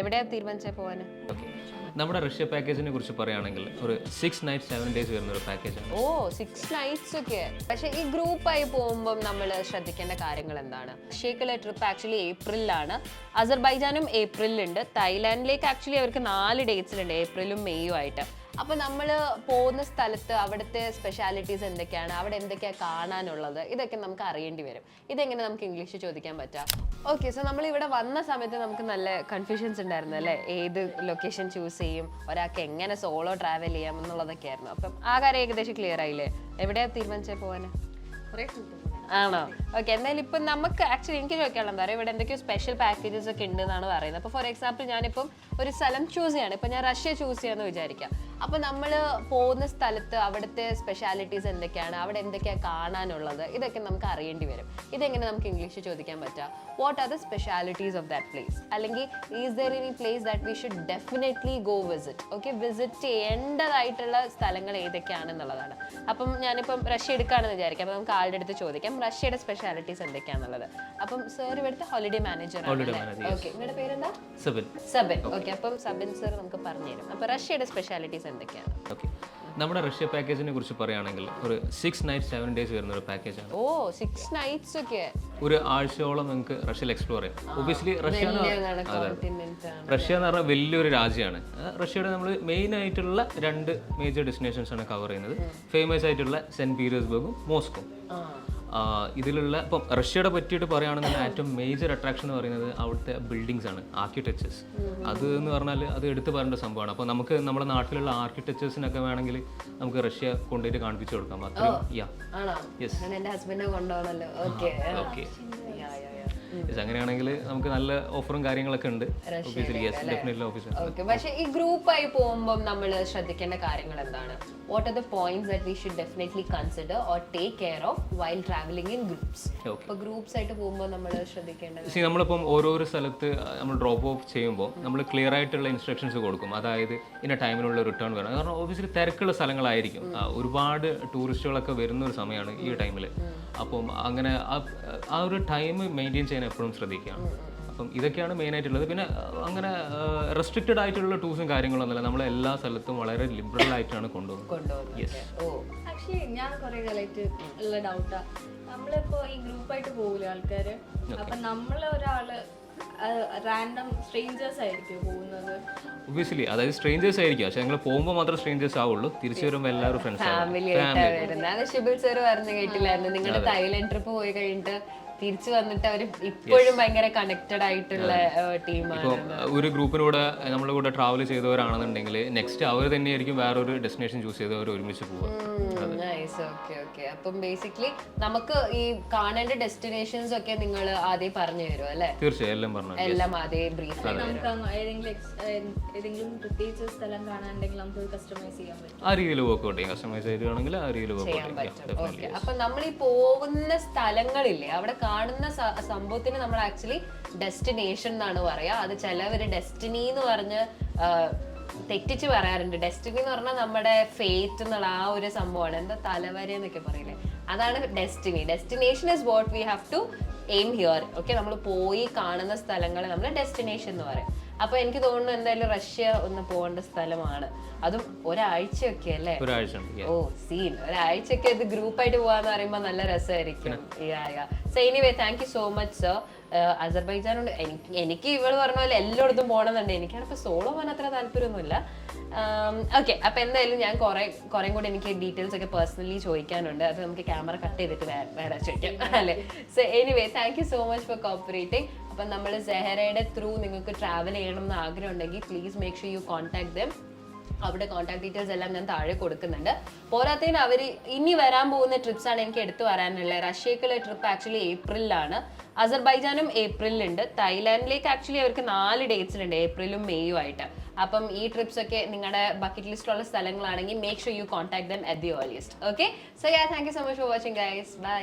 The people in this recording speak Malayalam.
എവിടെയാ തീരുമാനിച്ചേ പോവാന്? ഓക്കെ നമ്മുടെ റഷ്യ പാക്കേജിനെ കുറിച്ച് പറയുകയാണെങ്കിൽ ഒരു സിക്സ് നൈറ്റ് സെവൻ ഡേയ്സ് വരുന്ന ഒരു പാക്കേജാണ് ഓ സിക്സ് നൈറ്റ്സ് ഒക്കെ. പക്ഷേ ഈ ഗ്രൂപ്പായി പോകുമ്പോൾ നമ്മൾ ശ്രദ്ധിക്കേണ്ട കാര്യങ്ങൾ എന്താണ്? റഷ്യക്കുള്ള ട്രിപ്പ് ആക്ച്വലി ഏപ്രിലാണ് അസർബൈജാനും ഏപ്രിലുണ്ട് തായ്ലാൻഡിലേക്ക് ആക്ച്വലി അവർക്ക് നാല് ഡേറ്റ്സിലുണ്ട് ഏപ്രിലും മെയ്യും ആയിട്ട് അപ്പൊ നമ്മൾ പോകുന്ന സ്ഥലത്ത് അവിടുത്തെ സ്പെഷ്യാലിറ്റീസ് എന്തൊക്കെയാണ്? അവിടെ എന്തൊക്കെയാണ് കാണാനുള്ളത്? ഇതൊക്കെ നമുക്ക് അറിയേണ്ടി വരും. ഇതെങ്ങനെ നമുക്ക് ഇംഗ്ലീഷ് ചോദിക്കാൻ പറ്റാം? ഓക്കെ സോ നമ്മൾ ഇവിടെ വന്ന സമയത്ത് നമുക്ക് നല്ല കൺഫ്യൂഷൻസ് ഉണ്ടായിരുന്നു അല്ലേ? ഏത് ലൊക്കേഷൻ ചൂസ് ചെയ്യും? ഒരാൾക്ക് എങ്ങനെ സോളോ ട്രാവൽ ചെയ്യാം എന്നുള്ളതൊക്കെ ആയിരുന്നു. അപ്പം ആ കാര്യം ഏകദേശം ക്ലിയർ ആയില്ലേ? എവിടെയാ തീരുമാനിച്ചേ പോകാൻ ആണോ? ഓക്കെ എന്തായാലും ഇപ്പം നമുക്ക് ആക്ച്വലി എനിക്ക് ചോദിക്കാനുള്ള എന്താ പറയുക? ഇവിടെ എന്തൊക്കെയോ സ്പെഷ്യൽ പാക്കേജസ് ഒക്കെ ഉണ്ട് എന്നാണ് പറയുന്നത്. അപ്പോൾ ഫോർ എക്സാമ്പിൾ ഞാനിപ്പം ഒരു സ്ഥലം ചൂസ് ചെയ്യാണ്. ഇപ്പം ഞാൻ റഷ്യ ചൂസ് ചെയ്യാന്ന് വിചാരിക്കാം. അപ്പോൾ നമ്മൾ പോകുന്ന സ്ഥലത്ത് അവിടുത്തെ സ്പെഷ്യാലിറ്റീസ് എന്തൊക്കെയാണ്? അവിടെ എന്തൊക്കെയാണ് കാണാനുള്ളത്? ഇതൊക്കെ നമുക്ക് അറിയേണ്ടി വരും. ഇതെങ്ങനെ നമുക്ക് ഇംഗ്ലീഷ് ചോദിക്കാൻ പറ്റുക what are the specialities of that place അല്ലെങ്കിൽ is there any place that we should definitely go visit okay visit ചെയ്യേണ്ടതായിട്ടുള്ള സ്ഥലങ്ങൾ ഏതൊക്കെയാണെന്നുള്ളതാണ്. അപ്പം ഞാനിപ്പം റഷ്യ എടുക്കുകയാണെന്ന് വിചാരിക്കാം. അപ്പം നമുക്ക് ആളുടെ അടുത്ത് ചോദിക്കാം. റഷ്യയുടെ സ്പെഷ്യാലിറ്റീസ് എന്തൊക്കെയാണെന്നുള്ളത് അപ്പം സർ ഇവിടുത്തെ ഹോളിഡേ മാനേജർ ആണ് ഓക്കെ നിങ്ങളുടെ പേരെന്താ? സബിൻ. സബിൻ. ഓക്കെ അപ്പം സബിൻ സർ നമുക്ക് പറഞ്ഞുതരും. അപ്പം റഷ്യയുടെ സ്പെഷ്യാലിറ്റീസ് എന്തൊക്കെയാണ്? ഓക്കെ നമ്മുടെ റഷ്യ പാക്കേജിനെ കുറിച്ച് പറയുകയാണെങ്കിൽ ഒരു സിക്സ് നൈറ്റ് സെവൻ ഡേയ്സ് വരുന്ന ഒരു പാക്കേജാണ് ഓ സിക്സ് നൈറ്റ്സ് ഒക്കെ. ഒരു ആഴ്ചയോളം നിങ്ങൾക്ക് റഷ്യയിൽ എക്സ്പ്ലോർ ചെയ്യാം. ഒബിയസ്ലി റഷ്യ റഷ്യ എന്ന് പറഞ്ഞാൽ വലിയൊരു രാജ്യമാണ്. റഷ്യയുടെ നമ്മൾ മെയിൻ ആയിട്ടുള്ള രണ്ട് മേജർ ഡെസ്റ്റിനേഷൻസ് ആണ് കവർ ചെയ്യുന്നത്. ഫേമസ് ആയിട്ടുള്ള സെന്റ് പീറ്റേഴ്സ്ബർഗും മോസ്കോ ഇതിലുള്ള ഇപ്പം റഷ്യയുടെ പറ്റിയിട്ട് പറയുകയാണെന്നുണ്ടെങ്കിൽ ഏറ്റവും മേജർ അട്രാക്ഷൻ എന്ന് പറയുന്നത് അവിടുത്തെ ബിൽഡിങ്സ് ആണ് ആർക്കിടെക്ചേഴ്സ് അത് എന്ന് പറഞ്ഞാൽ അത് എടുത്തു പറയേണ്ട സംഭവമാണ്. അപ്പോൾ നമുക്ക് നമ്മുടെ നാട്ടിലുള്ള ആർക്കിടെക്ചേഴ്സിനൊക്കെ വേണമെങ്കിൽ നമുക്ക് റഷ്യ കൊണ്ടുപോയിട്ട് കാണിപ്പിച്ചു കൊടുക്കാം. അത്രയും യാ എന്റെ ഹസ്ബൻഡിനെ കൊണ്ടുപോകണല്ലോ ഓക്കെ ഓക്കെ അങ്ങനെയാണെങ്കിൽ നമുക്ക് നല്ല ഓഫറും കാര്യങ്ങളൊക്കെ ഉണ്ട്. ഓഫീസിൽ യെസ് ഡെഫിനറ്റ്ലി ഓഫീസിൽ പക്ഷേ ഈ ഗ്രൂപ്പായി പോകുമ്പോൾ നമ്മൾ ശ്രദ്ധിക്കേണ്ട കാര്യങ്ങൾ എന്താണ്? What are the points that we should definitely consider or take care of while travelling in groups. അപ്പൊ ഗ്രൂപ്പ്സ് ആയിട്ട് പോകുമ്പോൾ നമ്മൾ ശ്രദ്ധിക്കേണ്ടത് സി നമ്മളിപ്പം ഓരോരോ സ്ഥലത്ത് നമ്മൾ ഡ്രോപ്പ് ഓഫ് ചെയ്യുമ്പോൾ നമ്മൾ ക്ലിയർ ആയിട്ടുള്ള ഇൻസ്ട്രക്ഷൻസ് കൊടുക്കും. അതായത് ഇന്ന ടൈമിനുള്ള റിട്ടേൺ വേണം. കാരണം ഓബിയസ്ലി തിരക്കുള്ള സ്ഥലങ്ങളായിരിക്കും. ഒരുപാട് ടൂറിസ്റ്റുകളൊക്കെ വരുന്ന ഒരു സമയമാണ് ഈ ടൈമിൽ അപ്പം അങ്ങനെ ആ ഒരു ടൈം മെയിന്റെയിൻ ചെയ്യാൻ എപ്പോഴും ശ്രദ്ധിക്കുക. അപ്പം ഇതൊക്കെയാണ് മെയിൻ ആയിട്ടുള്ളത്. പിന്നെ അങ്ങനെ റെസ്ട്രിക്റ്റഡ് ആയിട്ടുള്ള ടൂർസും കാര്യങ്ങളൊന്നുമില്ല. നമ്മൾ എല്ലാ സ്ഥലത്തും വളരെ ലിബറൽ ആയിട്ടാണ് കൊണ്ടുപോകുന്നത്. കൊണ്ടുപോകുന്നത് ഓ. ആക്ച്വലി ഞാൻ കുറെ കാലമായിട്ട് ഉള്ള ഡൗട്ടാ നമ്മളിപ്പോ ഈ ഗ്രൂപ്പായിട്ട് പോകില്ല ആൾക്കാര്? അപ്പൊ നമ്മൾ ഒരാൾ റാൻഡം സ്ട്രേഞ്ചേഴ്സ് ആയിരിക്കും പോകുന്നത്? ഒബിയസ്ലി അതായത് സ്ട്രേഞ്ചേഴ്സ് ആയിരിക്കും. പക്ഷെ ഞങ്ങൾ പോകുമ്പോൾ മാത്രം സ്ട്രേഞ്ചേഴ്സ് ആവുള്ളൂ. തിരിച്ചു വരുമ്പോൾ എല്ലാവരും ഫ്രണ്ട്സ് ഫാമിലി ആയിട്ടാ വരുന്നത്. അത് ഷിബിൾ സർ പറഞ്ഞു കേട്ടില്ലായിരുന്നു. നിങ്ങളുടെ തായ്ലൻഡ് ട്രിപ്പ് പോയി കഴിഞ്ഞിട്ട് തിരിച്ചു വന്നിട്ട് അവർ ഇപ്പോഴും ഭയങ്കര കണക്റ്റഡ് ആയിട്ടുള്ള ടീമാണ് ഇപ്പോൾ ഒരു ഗ്രൂപ്പിനൂടെ നമ്മുടെ കൂടെ ട്രാവൽ ചെയ്തവരാണെന്നുണ്ടെങ്കിൽ നെക്സ്റ്റ് അവർ തന്നെയായിരിക്കും വേറൊരു ഡെസ്റ്റിനേഷൻ ചൂസ് ചെയ്ത് അവർ ഒരുമിച്ച് പോവുക. നൈസ് ഓക്കെ ഓക്കെ അപ്പം ബേസിക്കലി നമുക്ക് ഈ കാണേണ്ട ഡെസ്റ്റിനേഷൻസ് ഒക്കെ നിങ്ങൾ ആദ്യം പറഞ്ഞു തരും അല്ലേ? തീർച്ചയായും എല്ലാം പറഞ്ഞു എല്ലാം ആദ്യം ബ്രീഫ് ഏതെങ്കിലും പ്രത്യേകിച്ച് സ്ഥലം കാണാനുണ്ടെങ്കിൽ നമുക്ക് കസ്റ്റമൈസ് ചെയ്യാൻ പറ്റും. ആ രീതിയിൽ വർക്ക്ഔട്ട് ചെയ്യാം. കസ്റ്റമൈസ് ചെയ്തിട്ടാണെങ്കിൽ ആ രീതിയിൽ വർക്ക്ഔട്ട് ചെയ്യാം. ഓക്കെ അപ്പൊ നമ്മൾ ഈ പോകുന്ന സ്ഥലങ്ങളില്ലേ അവിടെ കാണുന്ന സംഭവത്തിന് നമ്മൾ ആക്ച്വലി ഡെസ്റ്റിനേഷൻ എന്നാണ് പറയാ. അത് ചിലവര് ഡെസ്റ്റിനി എന്ന് പറഞ്ഞ് തെറ്റിച്ച് പറയാറുണ്ട്. ഡെസ്റ്റിനി എന്ന് പറഞ്ഞാൽ നമ്മുടെ ഫേറ്റ് എന്നുള്ള ആ ഒരു സംഭവമാണ്. എന്താ തലവര എന്നൊക്കെ പറയില്ലേ? അതാണ് destiny destination is what we have to aim here okay നമ്മൾ പോയി കാണുന്ന സ്ഥലങ്ങളെ നമ്മൾ ഡെസ്റ്റിനേഷൻ എന്ന് പറയും. അപ്പൊ എനിക്ക് തോന്നുന്നു എന്തായാലും റഷ്യ ഒന്ന് പോകേണ്ട സ്ഥലമാണ്. അതും ഒരാഴ്ചയൊക്കെ അല്ലേ? ഓ സീൻ ഒരാഴ്ചയൊക്കെ ഇത് ഗ്രൂപ്പായിട്ട് പോവാന്ന് പറയുമ്പോൾ നല്ല രസമായിരിക്കും. So anyway thank you so much sir അസർബൈജാനോട് എനിക്ക് എനിക്ക് ഇവൾ പറഞ്ഞ പോലെ എല്ലായിടത്തും പോകണമെന്നുണ്ട് എനിക്കാണ് ഇപ്പൊ സോളോ പോകാൻ അത്ര താല്പര്യമൊന്നുമില്ല. ഓക്കെ അപ്പൊ എന്തായാലും ഞാൻ കുറെ കുറേ കൂടി എനിക്ക് ഡീറ്റെയിൽസ് ഒക്കെ പേഴ്സണലി ചോദിക്കാനുണ്ട്. അത് നമുക്ക് ക്യാമറ കട്ട് ചെയ്തിട്ട് വേറെ ചോദിക്കാം അല്ലേ? So anyway thank you so much for cooperating അപ്പം നമ്മൾ സെഹറയുടെ ത്രൂ നിങ്ങൾക്ക് ട്രാവൽ ചെയ്യണം എന്ന് ആഗ്രഹം ഉണ്ടെങ്കിൽ please make sure you contact them അവിടെ കോൺടാക്ട് ഡീറ്റെയിൽസ് എല്ലാം ഞാൻ താഴെ കൊടുക്കുന്നുണ്ട്. പോരാത്തതിന് അവർ ഇനി വരാൻ പോകുന്ന ട്രിപ്സ് ആണ് എനിക്ക് എടുത്തു വരാനുള്ളത് റഷ്യക്കുള്ള ട്രിപ്പ് ആക്ച്വലി ഏപ്രിലാണ് അസർബൈജാനും ഏപ്രിലുണ്ട് തായ്ലാൻഡിലേക്ക് ആക്ച്വലി അവർക്ക് നാല് ഡേറ്റ്സിലുണ്ട് ഏപ്രിലും മെയ്യും ആയിട്ട്. അപ്പം ഈ ട്രിപ്സ് ഒക്കെ നിങ്ങളുടെ ബക്കറ്റ് ലിസ്റ്റിലുള്ള സ്ഥലങ്ങളാണെങ്കിൽ make sure you contact them at the earliest okay so yeah thank you so much for watching guys bye